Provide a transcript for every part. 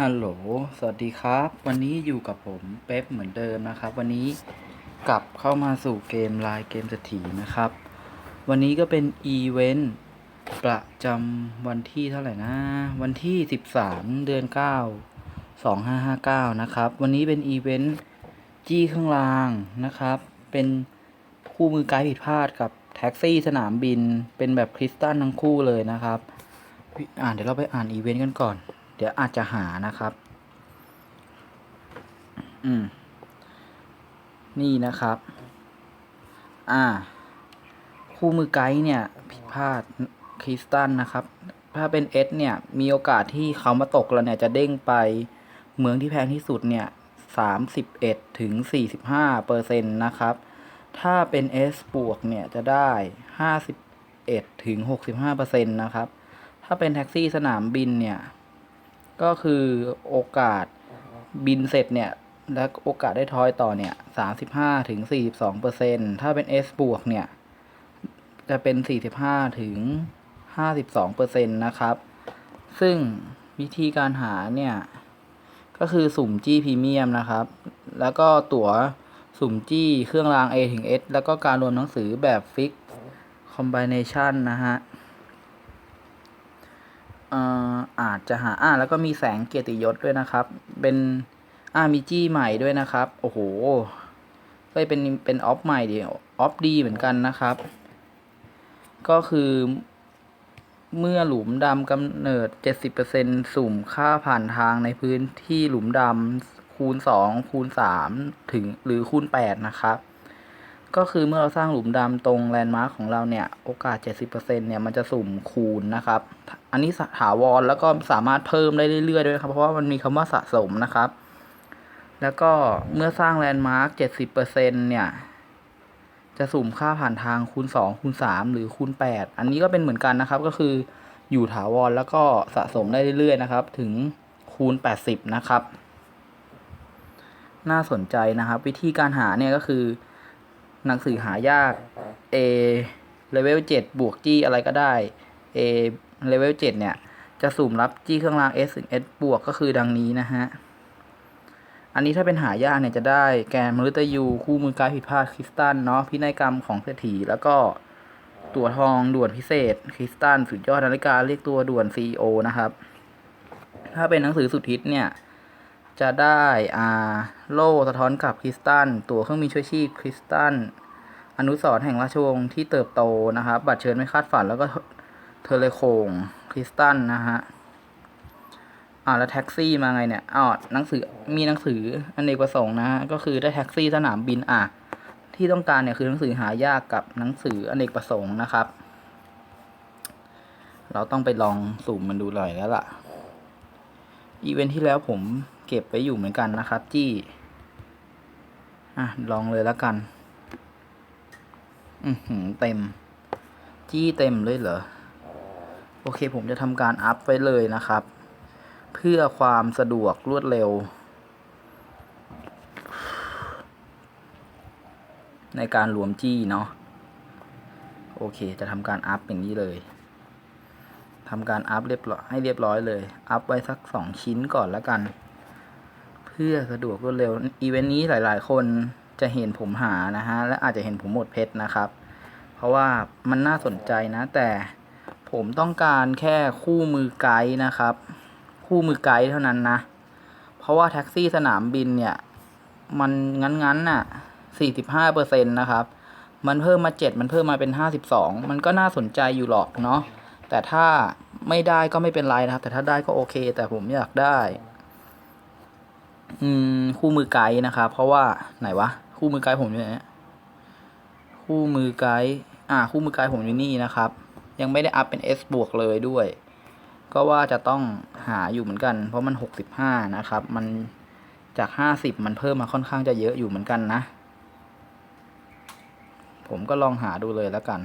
ฮัลโหล สวัสดีครับ วันนี้อยู่กับผมเป๊ปเหมือนเดิมนะครับ วันนี้กลับเข้ามาสู่เกมไลน์เกมเศรษฐีนะครับ วันนี้ก็เป็นอีเวนต์ประจำวันที่เท่าไหร่นะ วันที่ 13 เดือน 9 2559 นะครับ วันนี้เป็นอีเวนต์จี้เครื่องรางนะครับ เป็นคู่มือไกด์ผิดพลาดกับแท็กซี่สนามบิน เป็นแบบคริสตัลทั้งคู่เลยนะครับ อ่านเดี๋ยวเราไปอ่านอีเวนต์กันก่อน ดี๋ยวอาจจะหานะครับ อืม นี่นะครับ อ่า คู่มือไกด์เนี่ย ผิดพลาดคริสตันนะครับ ถ้าเป็นเอสเนี่ย มีโอกาสที่เขามาตกแล้วเนี่ยจะเด้งไปเมืองที่แพงที่สุดเนี่ยสามสิบเอ็ดถึงสี่สิบห้าเปอร์เซ็นต์นะครับ ถ้าเป็น S บวกเนี่ยจะได้ห้าสิบเอ็ดถึงหกสิบห้าเปอร์เซ็นต์นะครับ ถ้าเป็นแท็กซี่สนามบินเนี่ย ก็คือโอกาสบินเสร็จเนี่ย และโอกาสได้ทอยต่อเนี่ยสามสิบห้าถึงสี่สิบสองเปอร์เซ็นถ้าเป็น S บวกเนี่ย จะเป็นสี่สิบห้าถึงห้าสิบสองเปอร์เซ็นตนะครับ ซึ่งวิธีการหาเนี่ย ก็คือสุ่มจี้พรีเมียมนะครับ แล้วก็ตั๋วสุ่มจี้เครื่องราง A ถึง S แล้วก็การรวมหนังสือแบบฟิกคอมบิเนชันนะฮะ อาจจะหาอ่าแล้วก็มีแสงเกียรติยศด้วยนะครับ เป็นอ่ามีจี้ใหม่ด้วยนะครับ โอ้โหเฮ้ยเป็นเป็นออฟใหม่ดิออฟดีเหมือนกันนะครับ ก็คือเมื่อหลุมดำกำเนิด 70%สุ่มค่าผ่านทางในพื้นที่หลุมดำคูณ 2 คูณ 3 ถึงหรือคูณ 8 นะครับ ก็คือเมื่อเราสร้างหลุมดำตรงแลนด์มาร์คของเราเนี่ย โอกาส 70%เนี่ย มันจะสุ่มคูณนะครับ อันนี้ถาวรแล้วก็สามารถเพิ่มได้เรื่อยๆด้วยครับ เพราะว่ามันมีคำว่าสะสมนะครับ แล้วก็เมื่อสร้างแลนด์มาร์ค 70%เนี่ย จะสุ่มค่าผ่านทางคูณ 2 คูณ 3 หรือคูณ 8 อันนี้ก็เป็นเหมือนกันนะครับ ก็คืออยู่ถาวรแล้วก็สะสมได้เรื่อยๆนะครับ ถึงคูณ 80 นะครับ น่าสนใจนะครับ วิธีการหาเนี่ยก็คือ หนังสือหายาก A level 7 บวกจี้อะไรก็ได้ A level 7 เนี่ย จะสุ่มรับจี้เครื่องราง S ถึง S บวกก็คือดังนี้นะฮะ อันนี้ถ้าเป็นหายากเนี่ยจะได้แกนมฤตยูคู่มือการผิดพลาดคริสตันเนาะพินัยกรรมของเศรษฐีแล้วก็ตัวทองด่วนพิเศษ คริสตันสุดยอดนาฬิกาเรียกตัวด่วน CEO นะครับ ถ้าเป็นหนังสือสุดฮิตเนี่ย จะได้อ่าโล่สะท้อนกลับคริสตัน ตั๋วเครื่องบินช่วยชีพคริสตัน อนุสรแห่งราชวงศ์ที่เติบโตนะครับ บัตรเชิญไม่คาดฝันแล้วก็เทเลโคงคริสตันนะฮะอ่าแล้วแท็กซี่มาไงเนี่ยอ้าวหนังสือมีหนังสืออนเนกประสงค์นะฮะก็คือได้แท็กซี่สนามบินอะที่ต้องการเนี่ยคือหนังสือหายากกับหนังสืออนเนกประสงค์นะครับ เราต้องไปลองสุ่มมันดูหน่อยแล้วล่ะ อีเวนท์ที่แล้วผม เก็บไปอยู่เหมือนกันนะครับจี้อะลองเลยแล้วกันอือหือเต็ม จี้เต็มเลยเหรอ โอเคผมจะทำการอัพไว้เลยนะครับ เพื่อความสะดวกรวดเร็ว ในการรวมจี้เนาะโอเคจะทำการอัพอย่างนี้เลยทำการอัพเรียบร้อยให้เรียบร้อยเลย อัพไว้สักสองชิ้นก่อนแล้วกัน พื่อสะดวกรวดเร็ว อีเวนต์นี้หลาย ๆ คนจะเห็นผมหานะฮะ และอาจจะเห็นผมหมดเพชรนะครับ เพราะว่ามันน่าสนใจนะ แต่ผมต้องการแค่คู่มือไกด์นะครับ คู่มือไกด์เท่านั้นนะ เพราะว่าแท็กซี่สนามบินเนี่ย มันงั้นๆน่ะสี่สิบห้าเปอร์เซ็นต์นะครับ มันเพิ่มมาเจ็ดมันเพิ่มมาเป็นห้าสิบสองมันก็น่าสนใจอยู่หรอกเนาะแต่ถ้าไม่ได้ก็ไม่เป็นไรนะครับ แต่ถ้าได้ก็โอเค แต่ผมอยากได้ อืมคู่มือไกด์นะครับ เพราะว่าไหนวะคู่มือไกด์ผมอยู่ไหนคู่มือไกด์อ่าคู่มือไกด์ผมอยู่นี่นะครับ ยังไม่ได้อัพเป็น S บวกเลยด้วย ก็ว่าจะต้องหาอยู่เหมือนกัน เพราะมันหกสิบห้านะครับ มันจากห้าสิบมันเพิ่มมาค่อนข้างจะเยอะอยู่เหมือนกันนะ ผมก็ลองหาดูเลยแล้วกัน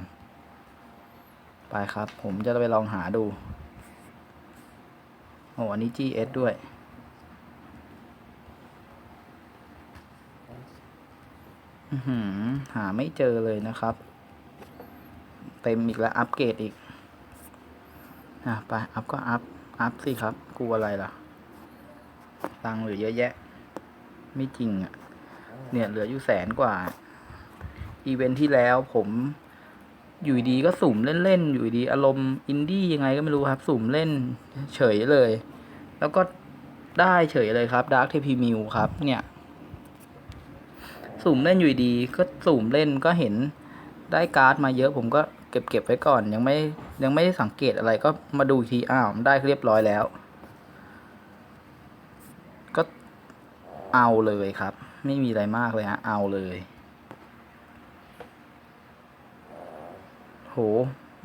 ไปครับ ผมจะไปลองหาดูโอ้อันนี้ GS ด้วย อือ หาไม่เจอเลยนะครับ เต็มอีกแล้วอัปเกรดอีก อะไปอัพก็อัพอัพสิครับกลัวอะไรล่ะ ตังเหลือเยอะแยะ ไม่จริงอะ่ะ เนี่ยเหลืออยู่แสนกว่า อีเวนท์ที่แล้วผมอยู่ดีก็สุ่มเล่นๆ อยู่ดีอารมณ์อินดี้ยังไงก็ไม่รู้ครับ สุ่มเล่นเฉยเลย แล้วก็ได้เฉยเลยครับดาร์ t เทพีมิวครับ เนี่ย สุ่มเล่นอยู่ดีก็สุ่มเล่นก็เห็นได้การ์ดมาเยอะผมก็เก็บเก็บไว้ก่อน ยังไม่ยังไม่ได้สังเกตอะไรก็มาดูทีอ้าวได้เรียบร้อยแล้ว ก็เอาเลยครับ ไม่มีอะไรมากเลยฮะเอาเลย โห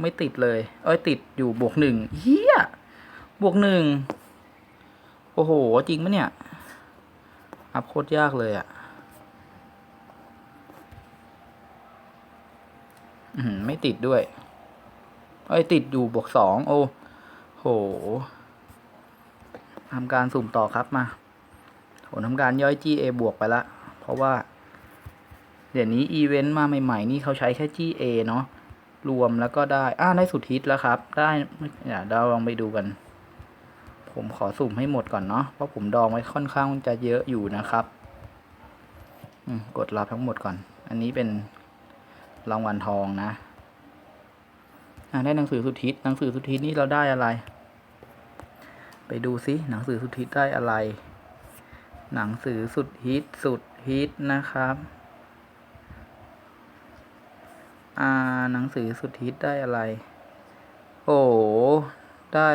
ไม่ติดเลย เอ้ยติดอยู่บวกหนึ่งเฮียบวกหนึ่งโอ้โห จริงปะเนี่ย อัพโคตรยากเลยอะ่ะ อืม ไม่ติดด้วย เอ้ย ติดอยู่บวกสองโอ้โหทำการสุ่มต่อครับมาผมทำการย่อย GA บวกไปละ เพราะว่า เดี๋ยวนี้อีเวนต์มาใหม่ ๆ นี่เขาใช้แค่ GA เนาะรวมแล้วก็ได้ อ่าได้สุดฮิตแล้วครับ ได้เดี๋ยวเราลองไปดูกัน ผมขอสุ่มให้หมดก่อนเนาะ เพราะผมดองไว้ค่อนข้างจะเยอะอยู่นะครับ กดรับทั้งหมดก่อน อันนี้เป็น รางวัลทองนะได้หนังสือสุดฮิตหนังสือสุดฮิตนี่เราได้อะไร ไปดูซิหนังสือสุดฮิตได้อะไร หนังสือสุดฮิตสุดฮิตนะครับอ่าหนังสือสุดฮิตได้อะไร โอ้ได้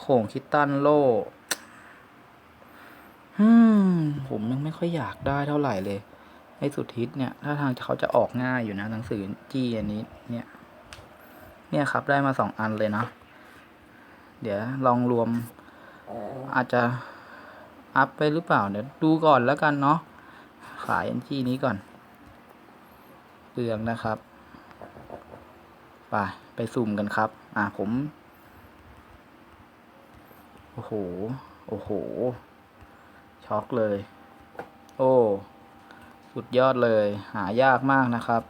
โข่งคิตตันโลอืมผมยังไม่ค่อยอยากได้เท่าไหร่เลย ไอ้สุดฮิตเนี่ยถ้าทางเขาจะออกง่ายอยู่นะหนังสือจี้อันนี้เนี่ย เนี่ยครับได้มาสองอันเลยเนาะเดี๋ยวลองรวม อาจจะอัพไปหรือเปล่าเดี๋ยวดูก่อนแล้วกันเนาะขายอันจี้นี้ก่อนเปลืองนะครับ ไป ไปสุ่มกันครับ อะผม โอ้โห โอ้โห ช็อกเลย โอ้ สุดยอดเลย หายากมากนะครับ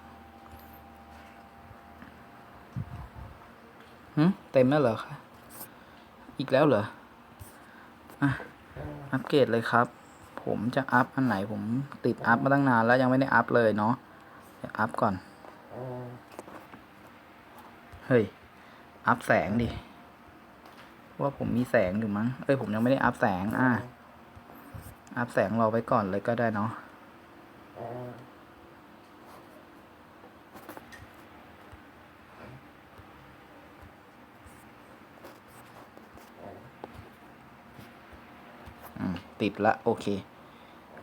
หืเต็มแล้วเหรอคะอีกแล้วเหรออะอัปเกรดเลยครับ ผมจะอัพอันไหนผมติดอัพมาตั้งนานแล้วยังไม่ได้อัพเลยเนาะเดี๋ยวอัพก่อน เฮ้ย อัพแสงดิ ว่าผมมีแสงอยู่มั้ง เอ้ยผมยังไม่ได้อัพแสง อะ อัพแสงรอไว้ก่อนเลยก็ได้เนาะ ติดละโอเค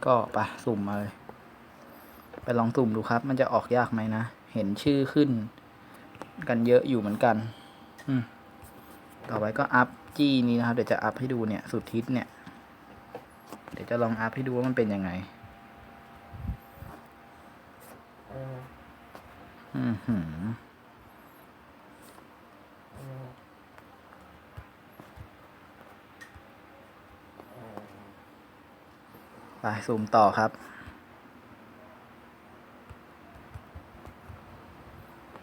ก็ไปสุ่มมาเลย ไปลองสุ่มดูครับ มันจะออกยากไหมนะ เห็นชื่อขึ้น กันเยอะอยู่เหมือนกัน อืมต่อไปก็อัพจี้นี้นะครับ เดี๋ยวจะอัพให้ดูเนี่ย สุดทิศเนี่ย เดี๋ยวจะลองอัพให้ดูว่ามันเป็นยังไง อือหือไปซูมต่อครับ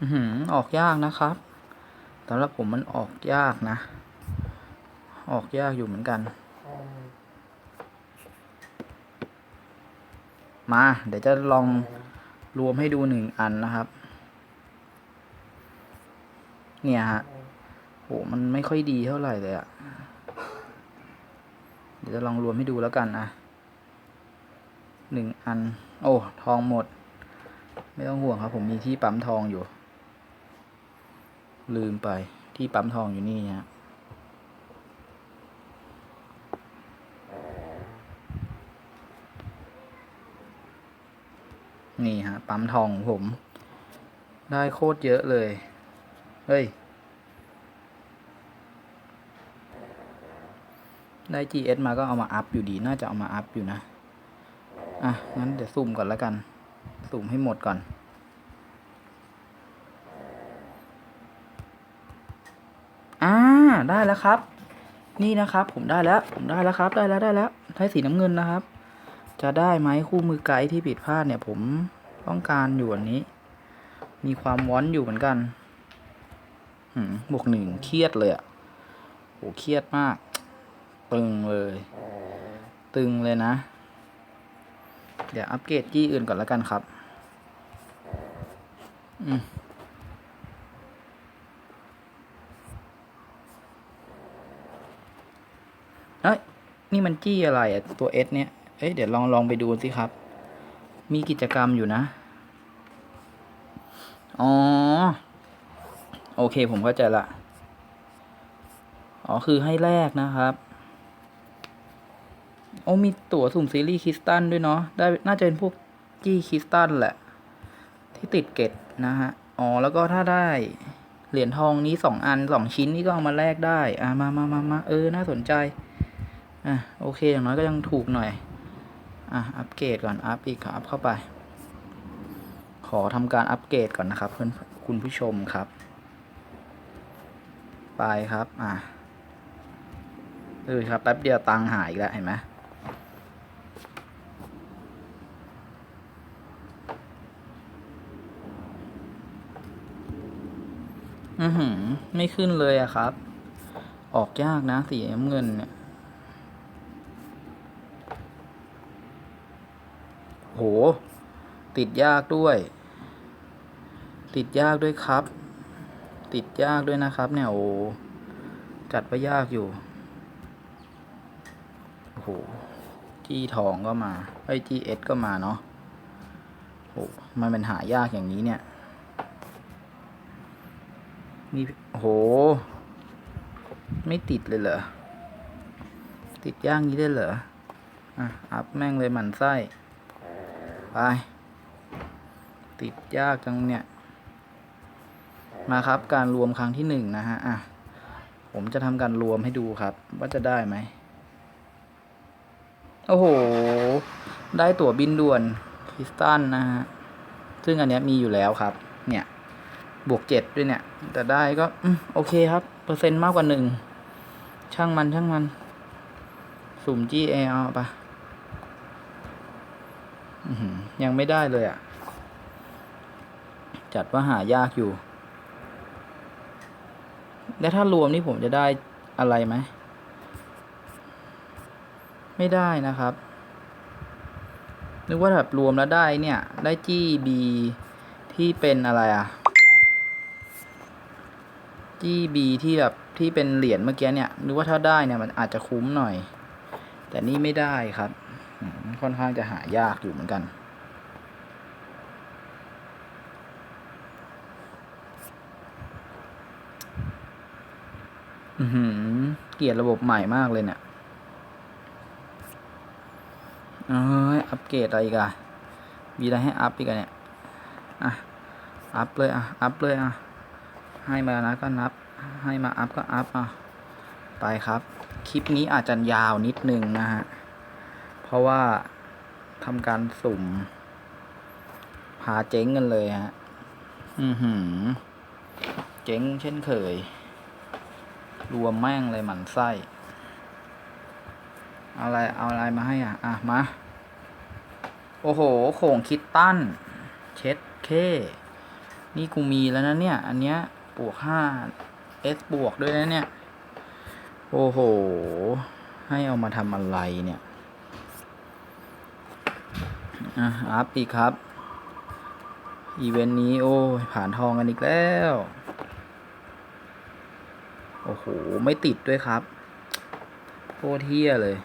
อือหือ ออกยากนะครับสำหรับผมมันออกยากนะ ออกยากอยู่เหมือนกัน มา เดี๋ยวจะลอง รวมให้ดูหนึ่งอันนะครับ เนี่ยฮะโหมันไม่ค่อยดีเท่าไหร่เลยอะเดี๋ยวจะลองรวมให้ดูแล้วกันอะหนึ่งอัน โอ้ ทองหมด ไม่ต้องห่วงครับ ผมมีที่ปั๊มทองอยู่ ลืมไปที่ปั๊มทองอยู่นี่ฮะ นี่ฮะ ปั๊มทองผม ได้โคตรเยอะเลย เฮ้ย ได้ GS มาก็เอามาอัพอยู่ดี น่าจะเอามาอัพอยู่นะ อะ งั้นเดี๋ยวซูมก่อนแล้วกัน ซูมให้หมดก่อนอ่าได้แล้วครับ นี่นะครับ ผมได้แล้ว ผมได้แล้วครับ ได้แล้วได้แล้วได้สีน้ำเงินนะครับ จะได้ไหมคู่มือไกด์ที่ผิดพลาดเนี่ยผมต้องการอยู่อันนี้ มีความวอนอยู่เหมือนกันหมบวกหนึ่งเครียดเลยอะโหเครียดมาก ตึงเลย ตึงเลยนะ เดี๋ยวอัปเกรดจี้อื่นก่อนแล้วกันครับ อืมเอ้ยนี่มันจี้อะไรอะตัวเอสเนี่ย เอ้ยเดี๋ยวลองลองไปดูสิครับ มีกิจกรรมอยู่นะ อ๋อ โอเคผมเข้าใจละ อ๋อ คือให้แลกนะครับโอ้มีตั๋วสุ่มซีรีส์คริสตันด้วยเนาะ ได้น่าจะเป็นพวกจี้คริสตันแหละ ที่ติดเกตนะฮะ อ๋อ แล้วก็ถ้าได้เหรียญทองนี้สองอันสองชิ้นนี่ก็เอามาแลกได้ อ่ามามามามาเออ น่าสนใจ อะ โอเค อย่างน้อยก็ยังถูกหน่อย อะอัปเกรดก่อน อัพอีกอัพเข้าไป ขอทำการอัปเกรดก่อนนะครับเพื่อนคุณผู้ชมครับ ไปครับ อะดูครับ แป๊บเดียวตังค์หายอีกแล้ว เห็นไหมอือหือ ไม่ขึ้นเลยอะครับ ออกยากนะสีน้ำเงินเนี่ย โห ติดยากด้วย ติดยากด้วยครับ ติดยากด้วยนะครับ เนี่ยโอ้จัดว่ายากอยู่โอ้โหจี้ทองก็มาไอ้จีเอสก็มาเนาะโอ้มันเป็นหายากอย่างนี้เนี่ยมีโอ้โหไม่ติดเลยเหรอ ติดยากนี้ได้เหรอ อะ อัพแม่งเลยหมันไส้ ไป ติดยากจังเนี่ย มาครับการรวมครั้งที่หนึ่งนะฮะ อะ ผมจะทำการรวมให้ดูครับ ว่าจะได้ไหม โอ้โห ได้ตั๋วบินด่วนคริสตันนะฮะ ซึ่งอันเนี้ยมีอยู่แล้วครับ เนี่ย บวกเจ็ดด้วยเนี่ย แต่ได้ก็อืมโอเคครับ เปอร์เซ็นต์มากกว่าหนึ่ง ช่างมันช่างมัน สุ่ม GA เอาปะอื้อหือ ยังไม่ได้เลยอะ จัดว่าหายากอยู่ แล้วถ้ารวมนี่ผมจะได้อะไรไหม ไม่ได้นะครับ นึกว่าแบบรวมแล้วได้เนี่ย ได้จี้บีที่เป็นอะไรอะจี้บีที่แบบที่เป็นเหรียญเมื่อกี้เนี่ยนึกว่าถ้าได้เนี่ยมันอาจจะคุ้มหน่อย แต่นี่ไม่ได้ครับ ค่อนข้างจะหายากอยู่เหมือนกัน อือเกียดระบบใหม่มากเลยเนี่ยเอ้ยอัปเกรดอะไรกอะมีอะไรให้อัพอีกอะเนี่ย อะ อัพเลยอะ อัพเลยอะ ให้มานะก็นับ ให้มาอัพก็อัพอะ ไปครับ คลิปนี้อาจจะยาวนิดนึงนะฮะ ราะว่าทำการสุ่ม พาเจ๊งกันเลยฮะ อือหือ เจ๊งเช่นเคย รวมแม่งเลยหมันไส้เอาอะไร เอาอะไรมาให้อะ อะ มา โอ้โห โข่งคิดตั้น เช็ดเค นี่กูมีแล้วนะเนี่ย อันเนี้ยบวกห้าเอสบวกด้วยนะเนี่ย โอ้โห ให้เอามาทำอะไรเนี่ย อะอัพอีกครับ อีเวนต์นี้ โอ้ยผ่านทองกันอีกแล้ว โอ้โห ไม่ติดด้วยครับโคตรเที่ยเลย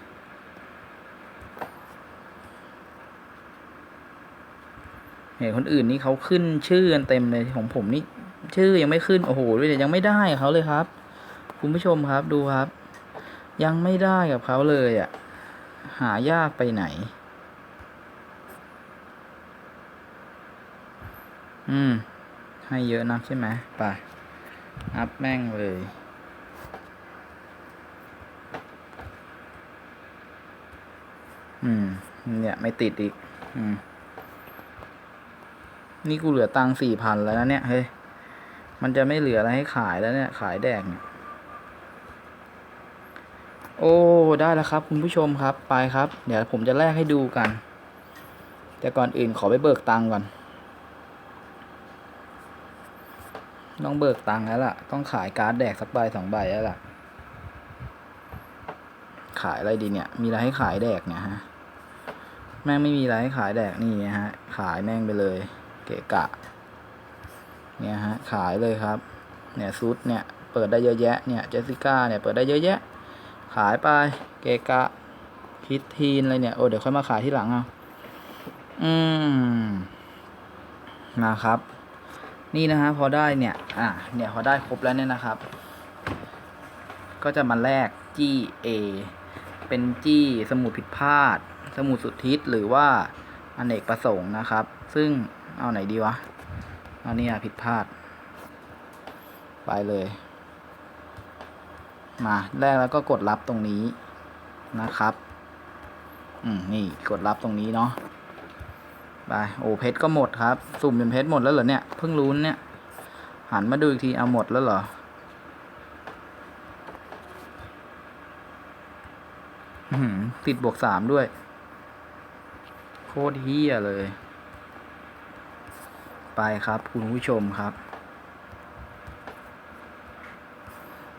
เห็นคนอื่นนี่เขาขึ้นชื่อกันเต็มเลยของผมนี่ ชื่อยังไม่ขึ้น โอ้โหด้วยเดี๋ยวยังไม่ได้กับเขาเลยครับ คุณผู้ชมครับดูครับ ยังไม่ได้กับเขาเลยอะ่ะ หายากไปไหน อืม ให้เยอะนักใช่ไหมไปอัพแม่งเลย อืม เนี่ย ไม่ติดอีก อืม นี่กูเหลือตังสี่พันแล้วนะเนี่ย เฮ้ย มันจะไม่เหลืออะไรให้ขายแล้วเนี่ย ขายแดกเนี่ยโอ้ ได้แล้วครับ คุณผู้ชมครับ ไปครับ เดี๋ยวผมจะแลกให้ดูกัน แต่ก่อนอื่นขอไปเบิกตังก่อน ต้องเบิกตังค์แล้วล่ะ ต้องขายการ์ดแดกสักใบสองใบแล้วล่ะ ขายอะไรดีเนี่ย มีอะไรให้ขายแดกเนี่ยฮะ แม่งไม่มีอะไรให้ขายแดกนี่ฮะ ขายแม่งไปเลย เกะกะ เนี่ยฮะ ขายเลยครับ เนี่ยซุดเนี่ย เปิดได้เยอะแยะ เนี่ยเจสสิก้าเนี่ย เปิดได้เยอะแยะ ขายไป เกะกะพิททีนอะไรเนี่ย โอ้เดี๋ยวค่อยมาขายที่หลังเอาอืมนะครับ นี่นะฮะพอได้เนี่ยอะเนี่ยพอได้ครบแล้วเนี่ยนะครับ ก็จะมาแลกจี้ A เป็นจี้สมุดผิดพลาด สมุดสุดทิศหรือว่าอเนกประสงค์นะครับ ซึ่งเอาไหนดีวะเอาเนี่ยผิดพลาด ไปเลย มาแรกแล้วก็กดรับตรงนี้นะครับ อืมนี่กดรับตรงนี้เนาะ ไปโอ้เพชรก็หมดครับ สุ่มเป็นเพชรหมดแล้วเหรอเนี่ยเพิ่งรู้เนี่ย หันมาดูอีกทีเอาหมดแล้วเหรอติดบวกสามด้วย โคตรเฮี้ยเลย ไปครับคุณผู้ชมครับ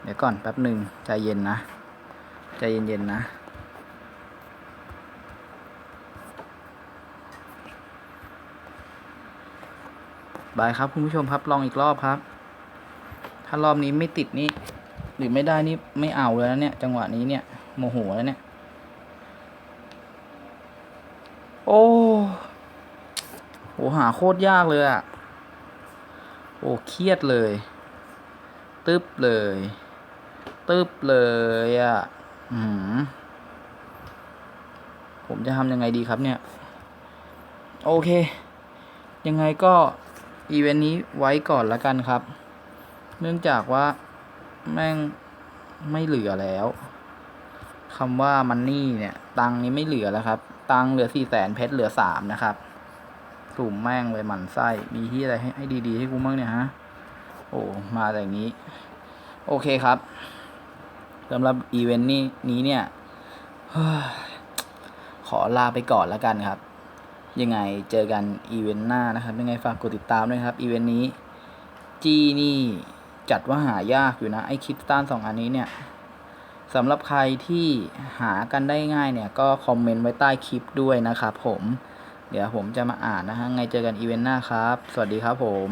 เดี๋ยวก่อนแป๊บหนึ่งใจเย็นนะ ใจเย็นๆนะ บายครับคุณผู้ชมครับลองอีกรอบครับ ถ้ารอบนี้ไม่ติดนี่หรือไม่ได้นี่ไม่เอาแล้วนะเนี่ย จังหวะนี้เนี่ยโมโหแล้วเนี่ย โอ้โหหาโคตรยากเลยอะโอ้เครียดเลย ตึ๊บเลย ตึ๊บเลยอะอืมผมจะทำยังไงดีครับเนี่ย โอเค ยังไงก็ อีเวนต์นี้ไว้ก่อนละกันครับ เนื่องจากว่าแม่งไม่เหลือแล้วคำว่ามันนี่เนี่ย ตังนี้ไม่เหลือแล้วครับ ตังเหลือสี่แสนเพชรเหลือสามนะครับสุ่มแม่งเลยหมันไส้ มีที่อะไรให้ใหดีๆ ให้กูบ้างเนี่ยฮะ โอ้ มาแต่งนี้ โอเคครับสำหรับอีเวนต์นี้นี้เนี่ยเฮ้ยขอลาไปก่อนแล้วกันครับ ยังไงเจอกันอีเวนต์หน้านะครับ ยังไงฝากกดติดตามด้วยครับอีเวนต์นี้จี้นี่จัดว่าหายากอยู่นะไอคิปต้านสองอันนี้เนี่ยสำหรับใครที่หากันได้ง่ายเนี่ยก็คอมเมนต์ไว้ใต้คลิปด้วยนะครับผม เดี๋ยวผมจะมาอ่านนะฮะไงเจอกันอีเวนต์หน้าครับ สวัสดีครับผม